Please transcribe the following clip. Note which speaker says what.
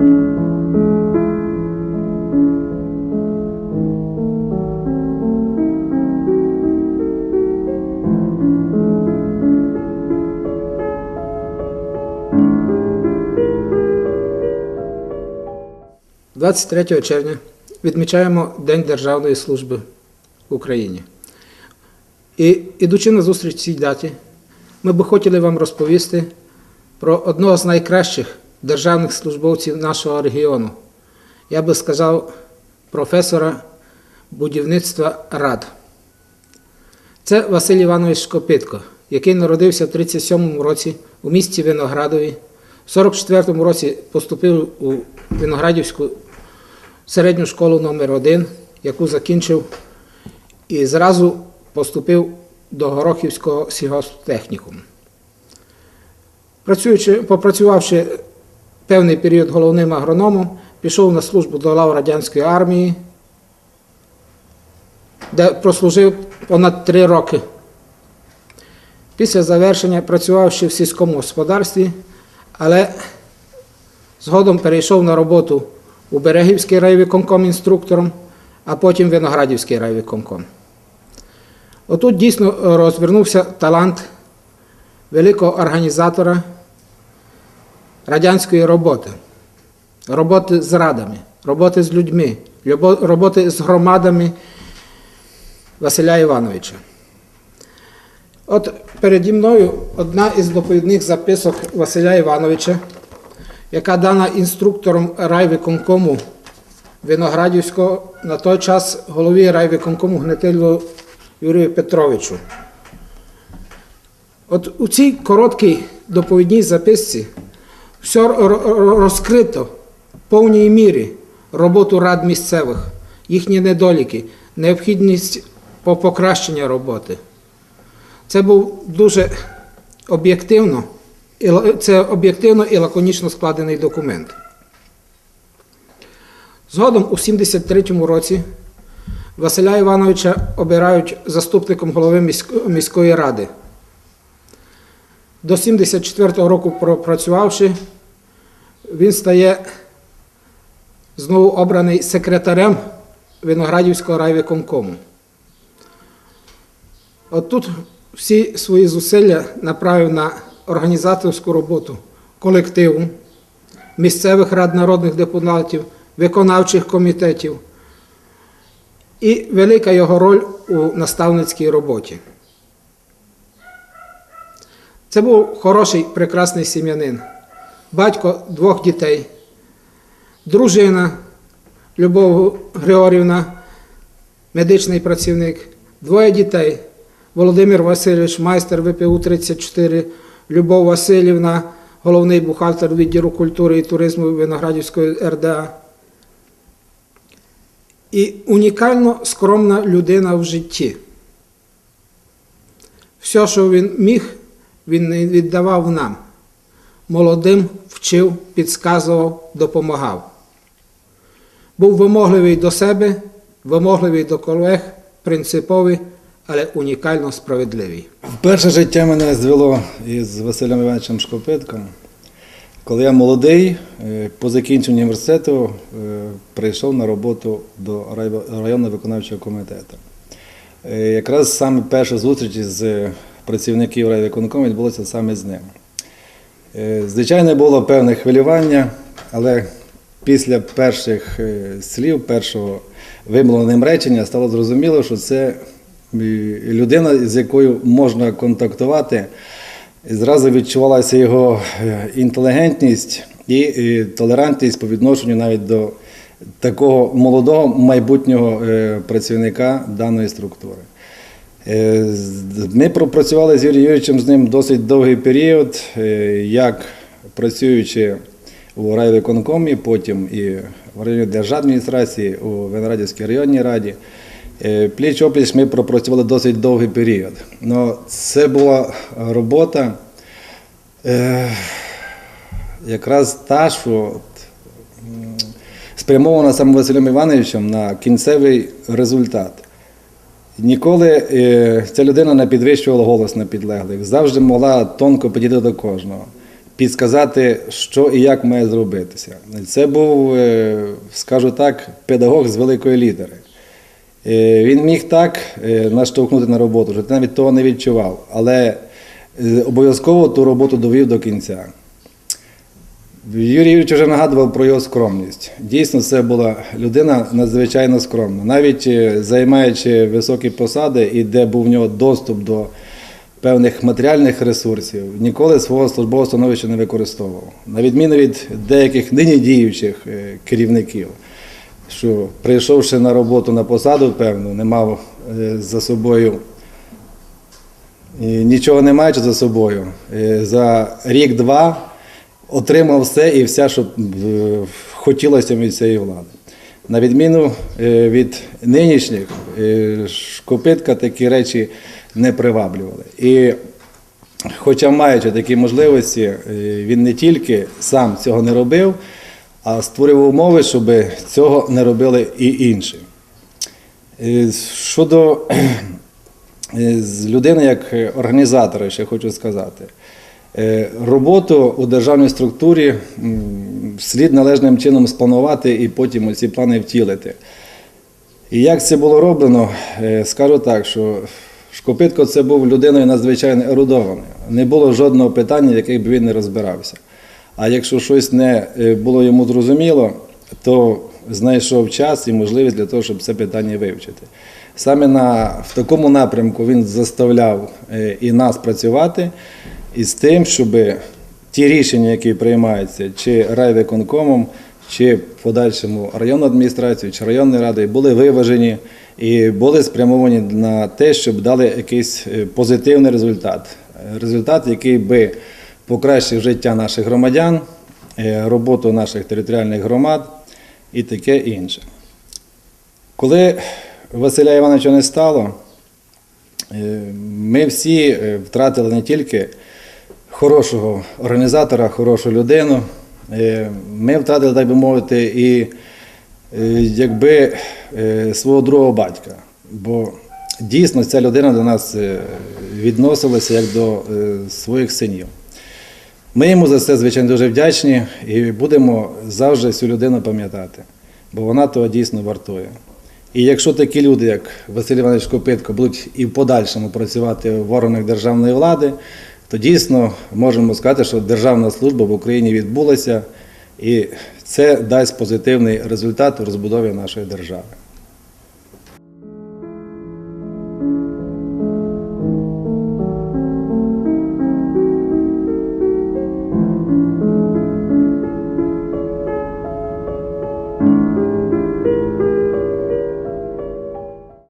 Speaker 1: – 23 червня відмічаємо День Державної служби в Україні. І ідучи на зустріч цій даті, ми би хотіли вам розповісти про одного з найкращих державних службовців нашого регіону. Я би сказав, професора будівництва рад. Це Василь Іванович Шкопитко, який народився в 37-му році у місті Виноградові. В 44-му році поступив у Виноградівську середню школу номер 1 яку закінчив, і зразу поступив до Горохівського сільгосптехнікуму. Працюючи, попрацювавши певний період головним агрономом, пішов на службу до лав радянської армії, де прослужив понад три роки. Після завершення працював ще в сільському господарстві, але згодом перейшов на роботу у Берегівський райвиконком інструктором, а потім Виноградівський райвиконком. Отут дійсно розвернувся талант великого організатора радянської роботи, роботи з радами, роботи з людьми, роботи з громадами Василя Івановича. От переді мною одна із доповідних записок Василя Івановича, яка дана інструктором райвиконкому Виноградівського на той час голові райвиконкому Гнетилу Юрію Петровичу. От у цій короткій доповідній записці все ро- ро- розкрито в повній мірі роботу рад місцевих, їхні недоліки, необхідність покращення роботи. Це був дуже об'єктивно, це об'єктивно і лаконічно складений документ. Згодом у 73-му році Василя Івановича обирають заступником голови міської ради. До 74-го року пропрацювавши, він стає знову обраний секретарем Виноградівського райвиконкому. От тут всі свої зусилля направив на організаторську роботу колективу, місцевих рад народних депутатів, виконавчих комітетів і велика його роль у наставницькій роботі. Це був хороший, прекрасний сім'янин, батько двох дітей, дружина Любов Григорівна, медичний працівник, двоє дітей. Володимир Васильович, майстер ВПУ 34, Любов Васильівна, головний бухгалтер відділу культури і туризму Виноградівської РДА. І унікально скромна людина в житті. Все, що він міг, він віддавав нам. Молодим вчив, підказував, допомагав. Був вимогливий до себе, вимогливий до колег, принциповий, але унікально справедливий.
Speaker 2: Перше життя мене звело із Василем Івановичем Шкопитком. Коли я молодий, е, по закінченню університету е, прийшов на роботу до районного виконавчого комітету. Е, Якраз саме перша зустріч з працівників райвиконкому відбулася саме з ним. Е, Звичайно, було певне хвилювання, але після перших е, слів, першого вимовленого ним речення стало зрозуміло, що це е, людина, з якою можна контактувати. Зразу відчувалася його інтелігентність і толерантність по відношенню навіть до такого молодого майбутнього працівника даної структури. Е, Ми пропрацювали з Юрієм Юрійовичем з ним досить довгий період, е, як працюючи у райвиконкомі, потім і в районі держадміністрації, у Виноградівській районній раді. Е, Пліч опліч ми пропрацювали досить довгий період. Но це була робота якраз та, що спрямована саме Василем Івановичем на кінцевий результат. Ніколи е, ця людина не підвищувала голос на підлеглих, завжди могла тонко підійти до кожного. підсказати, що і як має зробитися. Це був, е, скажу так, педагог з великої літери. Е, Він міг так наштовхнути на роботу, що ти навіть того не відчував, але обов'язково ту роботу довів до кінця. Юрій Юрійович вже нагадував про його скромність. Дійсно, це була людина надзвичайно скромна. Навіть е, займаючи високі посади і де був в нього доступ до певних матеріальних ресурсів, ніколи свого службового становища не використовував. На відміну від деяких нині діючих е, керівників, що прийшовши на роботу на посаду, певну, не мав е, за собою нічого не маючи за собою, за рік-два отримав все і все, що е, хотілося від цієї влади. На відміну е, від нинішніх, е, Шкопитка такі речі не приваблювали. І хоча маючи такі можливості, він не тільки сам цього не робив, а створив умови, щоб цього не робили і інші. Щодо людини як організатора, ще хочу сказати. Е, Роботу у державній структурі слід належним чином спланувати і потім ці плани втілити. І як це було роблено, Е, скажу так, що Шкопитко це був людиною надзвичайно ерудованою. Не було жодного питання, в яких би він не розбирався. А якщо щось не е, було йому зрозуміло, то знайшов час і можливість для того, щоб це питання вивчити. Саме на, в такому напрямку він заставляв і нас працювати із тим, щоб ті рішення, які приймаються, чи райвиконкомом, чи в подальшому районною адміністрацією, чи районною радою, були виважені і були спрямовані на те, щоб дали якийсь е, позитивний результат. Результат, який би покращив життя наших громадян, е, роботу наших територіальних громад і таке інше. Коли Василя Івановича не стало, е, ми всі втратили не тільки хорошого організатора, хорошу людину, е, ми втратили, так би мовити, і е, якби е, свого другого батька. Бо дійсно ця людина до нас відносилася як до своїх синів. Ми йому за це, звичайно, дуже вдячні і будемо завжди цю людину пам'ятати, бо вона того дійсно вартує. І якщо такі люди, як Василь Іванович Копитко, будуть і в подальшому працювати в органах державної влади, то дійсно можемо сказати, що державна служба в Україні відбулася, і це дасть позитивний результат у розбудові нашої держави.